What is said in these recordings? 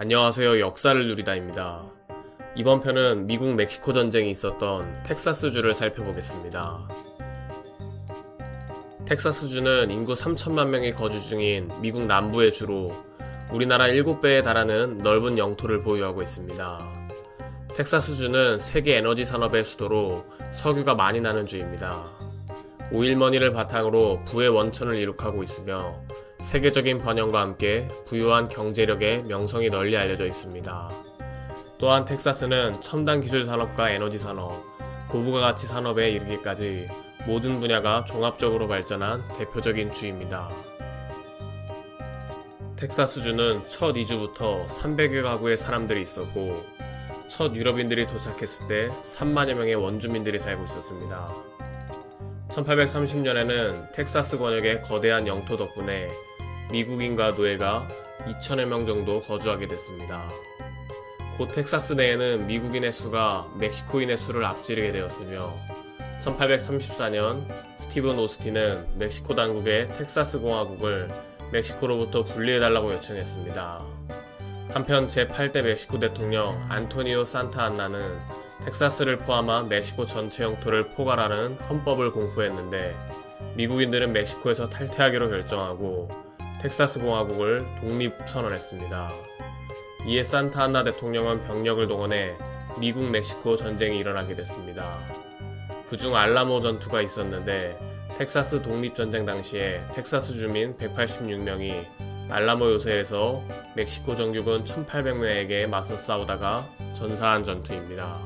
안녕하세요. 역사를 누리다입니다. 이번 편은 미국 멕시코 전쟁이 있었던 텍사스주를 살펴보겠습니다. 텍사스주는 인구 3천만 명이 거주 중인 미국 남부의 주로 우리나라 7배에 달하는 넓은 영토를 보유하고 있습니다. 텍사스주는 세계 에너지 산업의 수도로 석유가 많이 나는 주입니다. 오일머니를 바탕으로 부의 원천을 이룩하고 있으며 세계적인 번영과 함께 부유한 경제력에 명성이 널리 알려져 있습니다. 또한 텍사스는 첨단 기술 산업과 에너지 산업, 고부가 가치 산업에 이르기까지 모든 분야가 종합적으로 발전한 대표적인 주입니다. 텍사스주는 첫 이주부터 300여 가구의 사람들이 있었고 첫 유럽인들이 도착했을 때 3만여 명의 원주민들이 살고 있었습니다. 1830년에는 텍사스 권역의 거대한 영토 덕분에 미국인과 노예가 2천여 명 정도 거주하게 됐습니다. 곧 텍사스 내에는 미국인의 수가 멕시코인의 수를 앞지르게 되었으며 1834년 스티븐 오스틴은 멕시코 당국에 텍사스 공화국을 멕시코로부터 분리해달라고 요청했습니다. 한편 제8대 멕시코 대통령 안토니오 산타안나는 텍사스를 포함한 멕시코 전체 영토를 포괄하는 헌법을 공포했는데 미국인들은 멕시코에서 탈퇴하기로 결정하고 텍사스 공화국을 독립 선언했습니다. 이에 산타안나 대통령은 병력을 동원해 미국 멕시코 전쟁이 일어나게 됐습니다. 그중 알라모 전투가 있었는데 텍사스 독립전쟁 당시에 텍사스 주민 186명이 알라모 요새에서 멕시코 정규군 1800명에게 맞서 싸우다가 전사한 전투입니다.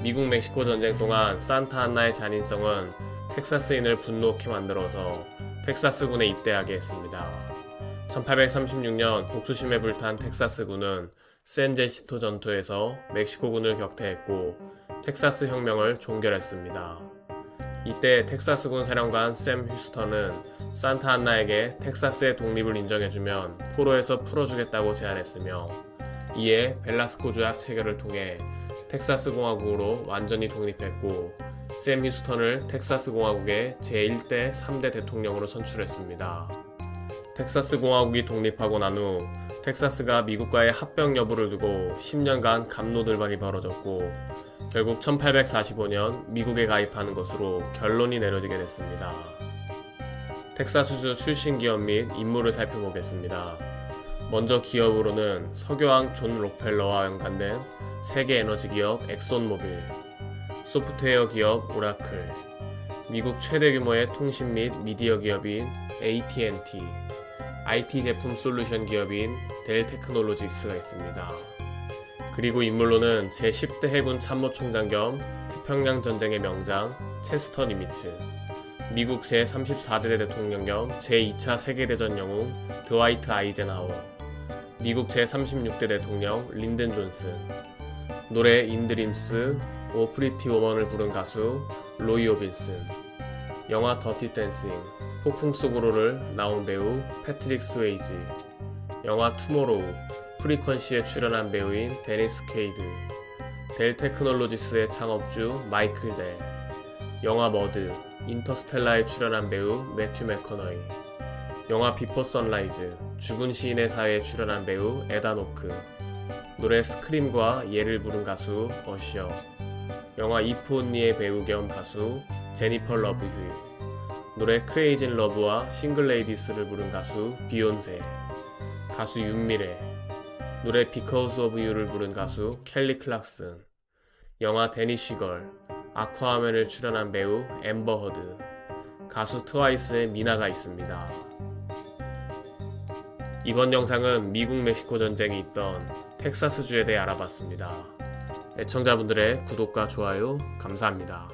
미국 멕시코 전쟁 동안 산타 안나의 잔인성은 텍사스인을 분노케 만들어서 텍사스군에 입대하게 했습니다. 1836년 복수심에 불탄 텍사스군은 샌제시토 전투에서 멕시코군을 격퇴했고 텍사스 혁명을 종결했습니다. 이때 텍사스군 사령관 샘 휴스턴은 산타 안나에게 텍사스의 독립을 인정해주면 포로에서 풀어주겠다고 제안했으며 이에 벨라스코 조약 체결을 통해 텍사스 공화국으로 완전히 독립했고 샘 휴스턴을 텍사스 공화국의 제1대 3대 대통령으로 선출했습니다. 텍사스 공화국이 독립하고 난 후 텍사스가 미국과의 합병 여부를 두고 10년간 감로들박이 벌어졌고 결국 1845년 미국에 가입하는 것으로 결론이 내려지게 됐습니다. 텍사스주 출신 기업 및 인물을 살펴보겠습니다. 먼저 기업으로는 석유왕 존 록펠러와 연관된 세계 에너지 기업 엑손모빌, 소프트웨어 기업 오라클, 미국 최대 규모의 통신 및 미디어 기업인 AT&T, IT 제품 솔루션 기업인 델 테크놀로직스가 있습니다. 그리고 인물로는 제10대 해군 참모총장 겸 태평양 전쟁의 명장 체스터 니미츠, 미국 제34대 대통령 겸 제2차 세계대전 영웅 드와이트 아이젠하워, 미국 제36대 대통령 린든 존슨, 노래 인드림스, 오 프리티 워먼을 부른 가수 로이 오빈슨, 영화 더티 댄싱, 폭풍 속으로를 나온 배우 패트릭 스웨이지, 영화 투모로우, 프리퀀시에 출연한 배우인 데니스 케이드, 델 테크놀로지스의 창업주 마이클 델, 영화 머드, 인터스텔라에 출연한 배우 매튜 맥커너이, 영화 비포 선라이즈, 죽은 시인의 사회에 출연한 배우 에단 오크, 노래 스크림과 예를 부른 가수 어시어, 영화 이프 온니의 배우 겸 가수 제니퍼 러브 휴, 노래 크레이진 러브와 싱글 레이디스를 부른 가수 비욘세, 가수 윤미래, 노래 Because of You를 부른 가수 켈리 클락슨, 영화 데니쉬걸, 아쿠아맨을 출연한 배우 엠버 허드, 가수 트와이스의 미나가 있습니다. 이번 영상은 미국 멕시코 전쟁이 있던 텍사스주에 대해 알아봤습니다. 애청자분들의 구독과 좋아요 감사합니다.